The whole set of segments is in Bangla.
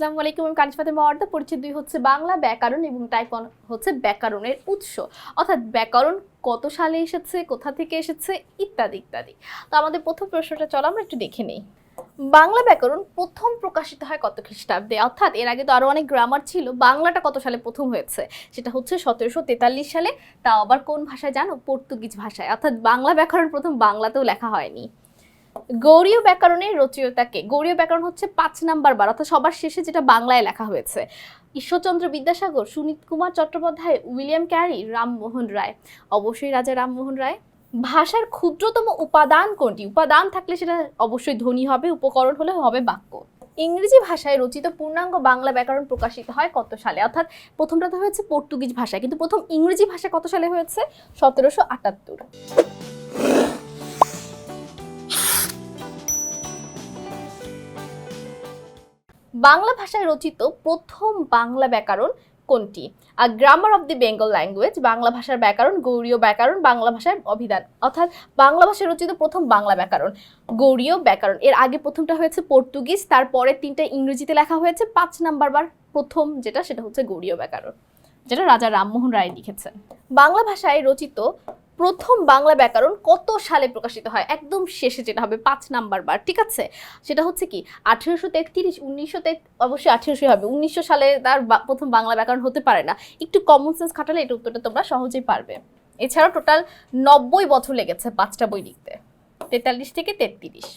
আসসালামু আলাইকুম, আমি কানিফাতে মর্দা পরিচিত, দুই হচ্ছে বাংলা, ব্যাকরণ এবং টাইপ ওয়ান হচ্ছে ব্যাকরণের উৎস। অর্থাৎ ব্যাকরণ কত সালে এসেছে, কোথা থেকে এসেছে, ইত্যাদি ইত্যাদি। তো আমাদের প্রথম প্রশ্নটা, চলো আমরা একটু দেখে নিই। বাংলা ব্যাকরণ প্রথম প্রকাশিত হয় কত খ্রিস্টাব্দে? অর্থাৎ এর আগে তো আরও অনেক গ্রামার ছিল, বাংলাটা কত সালে প্রথম হয়েছে? সেটা হচ্ছে সতেরোশো তেতাল্লিশ সালে, তাও আবার কোন ভাষায় জানো? পর্তুগিজ ভাষায়। অর্থাৎ বাংলা ব্যাকরণ প্রথম বাংলাতেও লেখা হয়নি। গৌরীয় ব্যাকরণের রচয়িতাকে, গৌরীয় ব্যাকরণ হচ্ছে পাঁচ নাম্বার বার, অর্থাৎ সবার শেষে যেটা বাংলায় লেখা হয়েছে। Ishwarchandra Vidyasagar, Sunit Kumar Chattopadhyay, William Carey, Rammohan Roy. অবশ্যই রাজা রামমোহন রায়। ভাষার ক্ষুদ্রতম উপাদান কোনটি? উপাদান থাকলে সেটা অবশ্যই ধ্বনি হবে, উপকরণ হলে হবে বাক্য। ইংরেজি ভাষায় রচিত পূর্ণাঙ্গ বাংলা ব্যাকরণ প্রকাশিত হয় কত সালে? অর্থাৎ প্রথমটা তো হয়েছে পর্তুগিজ ভাষায়, কিন্তু প্রথম ইংরেজি ভাষা কত সালে হয়েছে? সতেরোশো আটাত্তর। বাংলা ভাষায় রচিত প্রথম বাংলা ব্যাকরণ কোনটি? আর grammar of the Bengal language Bangla ভাষার ব্যাকরণ, গৌরীয় ব্যাকরণ, বাংলা ভাষার অভিধান। অর্থাৎ বাংলা ভাষায় রচিত প্রথম বাংলা ব্যাকরণ, গৌরীয় ব্যাকরণ। এর আগে প্রথমটা হয়েছে পর্তুগিজ, তারপরে তিনটা ইংরেজিতে লেখা হয়েছে, পাঁচ নাম্বার বার প্রথম যেটা, সেটা হচ্ছে গৌরীয় ব্যাকরণ, যেটা রাজা রামমোহন রায় লিখেছেন। বাংলা ভাষায় রচিত প্রথম বাংলা ব্যাকরণ কত সালে প্রকাশিত হয়? একদম শেষে যেটা হবে, পাঁচ নাম্বার বার, ঠিক আছে? সেটা হচ্ছে কি, আঠেরোশো তেত্রিশ, উনিশশো অবশ্যই আঠেরোশো হবে। উনিশশো সালে তার প্রথম বাংলা ব্যাকরণ হতে পারে না। একটু কমন সেন্স খাটালে এটা উত্তরটা তোমরা সহজেই পারবে। এছাড়াও টোটাল নব্বই বছর লেগেছে পাঁচটা বই লিখতে। তেতাল্লিশ থেকে তেত্রিশ।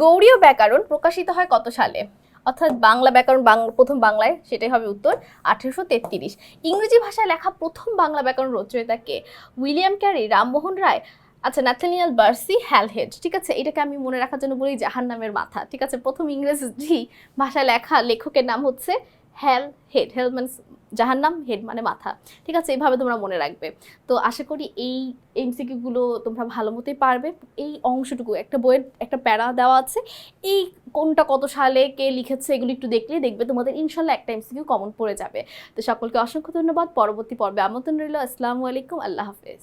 গৌড়ীয় ব্যাকরণ প্রকাশিত হয় কত সালে? অর্থাৎ বাংলা ব্যাকরণ প্রথম বাংলায় সেটাই হবে উত্তর, আঠেরোশো তেত্রিশ। ইংরেজি ভাষায় লেখা প্রথম বাংলা ব্যাকরণ রচয়িতাকে উইলিয়াম ক্যারি, রামমোহন রায় আচ্ছা ন্যাথানিয়াল বার্সি হ্যালহেড, ঠিক আছে? এটাকে আমি মনে রাখার জন্য বলি জাহান নামের মাথা, ঠিক আছে? প্রথম ইংরেজি ভাষায় লেখা লেখকের নাম হচ্ছে হ্যাল হেড হেল মানে নাম হেড মানে মাথা। ঠিক আছে? এইভাবে তোমরা মনে রাখবে। তো আশা করি এই এমসিকিউগুলো তোমরা ভালো মতোই পারবে। এই অংশটুকু, একটা বইয়ের একটা প্যারা দেওয়া আছে। এই কোনটা কত সালে, কে লিখেছে, এগুলো একটু দেখলে দেখবে তোমাদের ইনশাল্লাহ একটা এমসিকিউ কমন পড়ে যাবে। তো সকলকে অসংখ্য ধন্যবাদ। পরবর্তী পর্বে আমন্ত্রণ রইল। আসসালামু আলাইকুম। আল্লাহ হাফেজ।